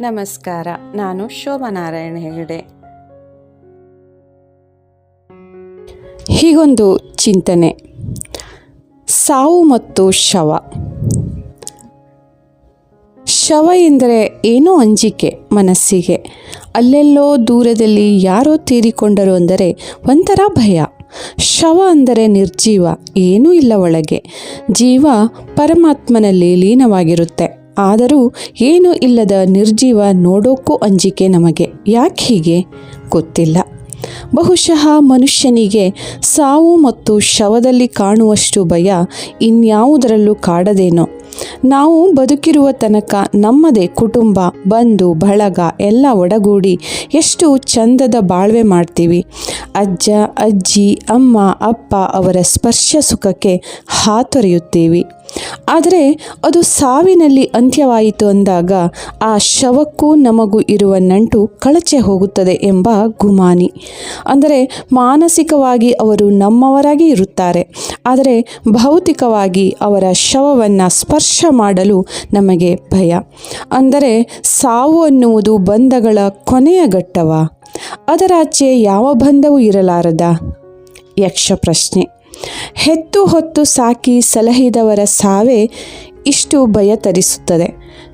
ನಮಸ್ಕಾರ, ನಾನು ಶೋಭನಾರಾಯಣ ಹೆಗಡೆ. ಹೀಗೊಂದು ಚಿಂತನೆ. ಸಾವು ಮತ್ತು ಶವ. ಶವ ಎಂದರೆ ಏನೋ ಅಂಜಿಕೆ ಮನಸ್ಸಿಗೆ. ಅಲ್ಲೆಲ್ಲೋ ದೂರದಲ್ಲಿ ಯಾರೋ ತೀರಿಕೊಂಡರು ಅಂದರೆ ಒಂಥರ ಭಯ. ಶವ ಅಂದರೆ ನಿರ್ಜೀವ, ಏನೂ ಇಲ್ಲ ಒಳಗೆ. ಜೀವ ಪರಮಾತ್ಮನಲ್ಲಿ ಲೀನವಾಗಿರುತ್ತೆ. ಆದರೂ ಏನೂ ಇಲ್ಲದ ನಿರ್ಜೀವ ನೋಡೋಕ್ಕೂ ಅಂಜಿಕೆ ನಮಗೆ. ಯಾಕೆ ಹೀಗೆ? ಗೊತ್ತಿಲ್ಲ. ಬಹುಶಃ ಮನುಷ್ಯನಿಗೆ ಸಾವು ಮತ್ತು ಶವದಲ್ಲಿ ಕಾಣುವಷ್ಟು ಭಯ ಇನ್ಯಾವುದರಲ್ಲೂ ಕಾಡದೇನೋ. ನಾವು ಬದುಕಿರುವ ತನಕ ನಮ್ಮದೇ ಕುಟುಂಬ, ಬಂಧು, ಬಳಗ ಎಲ್ಲ ಒಡಗೂಡಿ ಎಷ್ಟು ಚಂದದ ಬಾಳ್ವೆ ಮಾಡ್ತೀವಿ. ಅಜ್ಜ, ಅಜ್ಜಿ, ಅಮ್ಮ, ಅಪ್ಪ ಅವರ ಸ್ಪರ್ಶ ಸುಖಕ್ಕೆ ಹಾತೊರೆಯುತ್ತೀವಿ. ಆದರೆ ಅದು ಸಾವಿನಲ್ಲಿ ಅಂತ್ಯವಾಯಿತು ಅಂದಾಗ ಆ ಶವಕ್ಕೂ ನಮಗೂ ಇರುವ ನಂಟು ಕಳಚೆ ಹೋಗುತ್ತದೆ ಎಂಬ ಗುಮಾನಿ. ಅಂದರೆ ಮಾನಸಿಕವಾಗಿ ಅವರು ನಮ್ಮವರಾಗಿ ಇರುತ್ತಾರೆ, ಆದರೆ ಭೌತಿಕವಾಗಿ ಅವರ ಶವವನ್ನು ಸ್ಪರ್ಶ ಮಾಡಲು ನಮಗೆ ಭಯ. ಅಂದರೆ ಸಾವು ಅನ್ನುವುದು ಬಂಧಗಳ ಕೊನೆಯ ಘಟ್ಟವ. ಅದರಾಚೆ ಯಾವ ಬಂಧವೂ ಇರಲಾರದ? ಯಕ್ಷ ಪ್ರಶ್ನೆ ಹೆತ್ತು ಹೊತ್ತು ಸಾಕಿ ಸಲಹಿದವರ ಸಾವೇ ಇಷ್ಟು ಭಯ ತರಿಸುತ್ತದೆ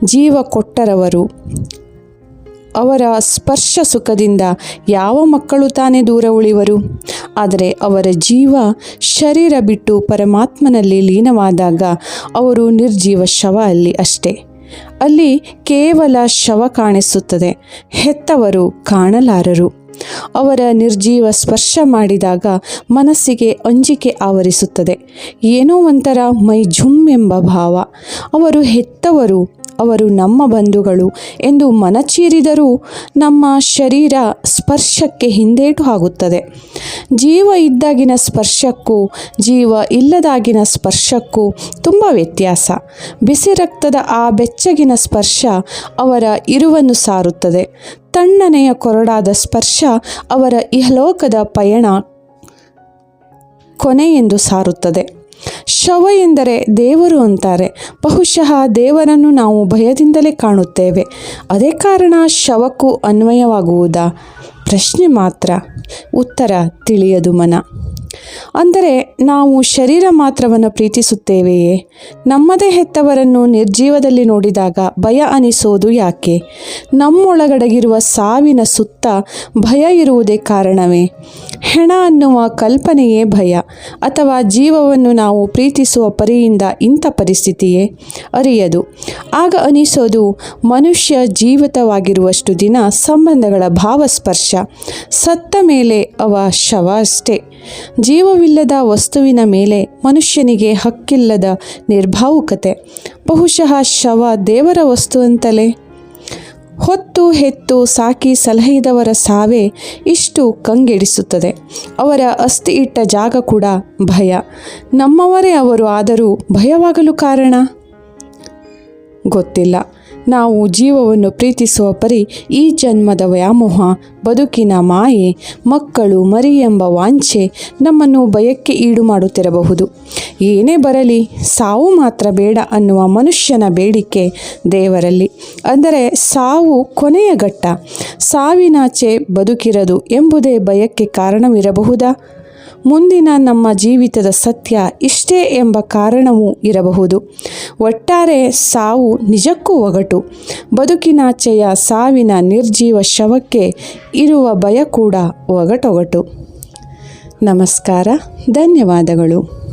ಜೀವ ಕೊಟ್ಟರವರು ಅವರ ಸ್ಪರ್ಶ ಸುಖದಿಂದ ಯಾವ ಮಕ್ಕಳು ತಾನೇ ದೂರ ಉಳಿವರು? ಆದರೆ ಅವರ ಜೀವ ಶರೀರ ಬಿಟ್ಟು ಪರಮಾತ್ಮನಲ್ಲಿ ಲೀನವಾದಾಗ ಅವರು ನಿರ್ಜೀವ ಶವ ಅಲ್ಲಿ ಅಷ್ಟೇ. ಅಲ್ಲಿ ಕೇವಲ ಶವ ಕಾಣಿಸುತ್ತದೆ, ಹೆತ್ತವರು ಕಾಣಲಾರರು. ಅವರ ನಿರ್ಜೀವ ಸ್ಪರ್ಶ ಮಾಡಿದಾಗ ಮನಸ್ಸಿಗೆ ಅಂಜಿಕೆ ಆವರಿಸುತ್ತದೆ. ಏನೋ ಒಂಥರ ಮೈ ಝುಮ್ ಎಂಬ ಭಾವ. ಅವರು ಹೆತ್ತವರು ಅವರು ನಮ್ಮ ಬಂಧುಗಳು ಎಂದು ಮನಚೀರಿದರೂ ನಮ್ಮ ಶರೀರ ಸ್ಪರ್ಶಕ್ಕೆ ಹಿಂದೇಟು ಆಗುತ್ತದೆ ಜೀವ ಇದ್ದಾಗಿನ ಸ್ಪರ್ಶಕ್ಕೂ ಜೀವ ಇಲ್ಲದಾಗಿನ ಸ್ಪರ್ಶಕ್ಕೂ ತುಂಬ ವ್ಯತ್ಯಾಸ. ಬಿಸಿ ರಕ್ತದ ಆ ಬೆಚ್ಚಗಿನ ಸ್ಪರ್ಶ ಅವರ ಇರುವನ್ನು ಸಾರುತ್ತದೆ. ತಣ್ಣನೆಯ ಕೊರಡಾದ ಸ್ಪರ್ಶ ಅವರ ಇಹಲೋಕದ ಪಯಣ ಕೊನೆ ಎಂದು ಸಾರುತ್ತದೆ. ಶವ ಎಂದರೆ ದೇವರು ಅಂತಾರೆ. ಬಹುಶಃ ದೇವರನ್ನು ನಾವು ಭಯದಿಂದಲೇ ಕಾಣುತ್ತೇವೆ. ಅದೇ ಕಾರಣ ಶವಕ್ಕೂ ಅನ್ವಯವಾಗುವುದಾ? ಪ್ರಶ್ನೆ ಮಾತ್ರ. ಉತ್ತರ ತಿಳಿಯದು ಮನ. ಅಂದರೆ ನಾವು ಶರೀರ ಮಾತ್ರವನ್ನು ಪ್ರೀತಿಸುತ್ತೇವೆಯೇ? ನಮ್ಮದೇ ಹೆತ್ತವರನ್ನು ನಿರ್ಜೀವದಲ್ಲಿ ನೋಡಿದಾಗ ಭಯ ಅನಿಸೋದು ಯಾಕೆ? ನಮ್ಮೊಳಗಡಗಿರುವ ಸಾವಿನ ಸುತ್ತ ಭಯ ಇರುವುದೇ ಕಾರಣವೇ? ಹೆಣ ಅನ್ನುವ ಕಲ್ಪನೆಯೇ ಭಯ ಅಥವಾ ಜೀವವನ್ನು ನಾವು ಪ್ರೀತಿಸುವ ಪರಿಯಿಂದ ಇಂಥ ಪರಿಸ್ಥಿತಿಯೇ? ಅರಿಯದು. ಆಗ ಅನಿಸೋದು, ಮನುಷ್ಯ ಜೀವಿತವಾಗಿರುವಷ್ಟು ದಿನ ಸಂಬಂಧಗಳ ಭಾವಸ್ಪರ್ಶ, ಸತ್ತ ಮೇಲೆ ಅವ ಶವ ಅಷ್ಟೇ. ಜೀವವಿಲ್ಲದ ವಸ್ತುವಿನ ಮೇಲೆ ಮನುಷ್ಯನಿಗೆ ಹಕ್ಕಿಲ್ಲದ ನಿರ್ಭಾವುಕತೆ. ಬಹುಶಃ ಶವ ದೇವರ ವಸ್ತು ಅಂತಲೇ? ಹೊತ್ತು ಹೆತ್ತು ಸಾಕಿ ಸಲಹಿದವರ ಸಾವೇ ಇಷ್ಟು ಕಂಗೆಡಿಸುತ್ತದೆ. ಅವರ ಅಸ್ಥಿ ಇಟ್ಟ ಜಾಗ ಕೂಡ ಭಯ. ನಮ್ಮವರೇ ಅವರು ಆದರೂ ಭಯವಾಗಲು ಕಾರಣ? ಗೊತ್ತಿಲ್ಲ. ನಾವು ಜೀವವನ್ನು ಪ್ರೀತಿಸುವ ಪರಿ ಈ ಜನ್ಮದ ವ್ಯಾಮೋಹ, ಬದುಕಿನ ಮಾಯೆ, ಮಕ್ಕಳು, ಮರಿ ಎಂಬ ವಾಂಛೆ ನಮ್ಮನ್ನು ಭಯಕ್ಕೆ ಈಡು ಮಾಡುತ್ತಿರಬಹುದು ಏನೇ ಬರಲಿ, ಸಾವು ಮಾತ್ರ ಬೇಡ ಅನ್ನುವ ಮನುಷ್ಯನ ಬೇಡಿಕೆ ದೇವರಲ್ಲಿ. ಅಂದರೆ ಸಾವು ಕೊನೆಯ ಘಟ್ಟ. ಸಾವಿನಾಚೆ ಬದುಕಿರದು ಎಂಬುದೇ ಭಯಕ್ಕೆ ಕಾರಣವಿರಬಹುದಾ? ಮುಂದಿನ ನಮ್ಮ ಜೀವಿತದ ಸತ್ಯ ಇಷ್ಟೇ ಎಂಬ ಕಾರಣವೂ ಇರಬಹುದು. ಒಟ್ಟಾರೆ ಸಾವು ನಿಜಕ್ಕೂ ಒಗಟು. ಬದುಕಿನಾಚೆಯ ಸಾವಿನ ನಿರ್ಜೀವ ಶವಕ್ಕೆ ಇರುವ ಭಯ ಕೂಡ ಒಗಟೊಗಟು. ನಮಸ್ಕಾರ, ಧನ್ಯವಾದಗಳು.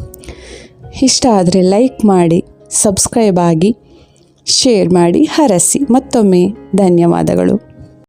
ಇಷ್ಟ ಆದರೆ ಲೈಕ್ ಮಾಡಿ, ಸಬ್ಸ್ಕ್ರೈಬ್ ಆಗಿ, ಶೇರ್ ಮಾಡಿ, ಹರಸಿ ಮತ್ತೊಮ್ಮೆ ಧನ್ಯವಾದಗಳು.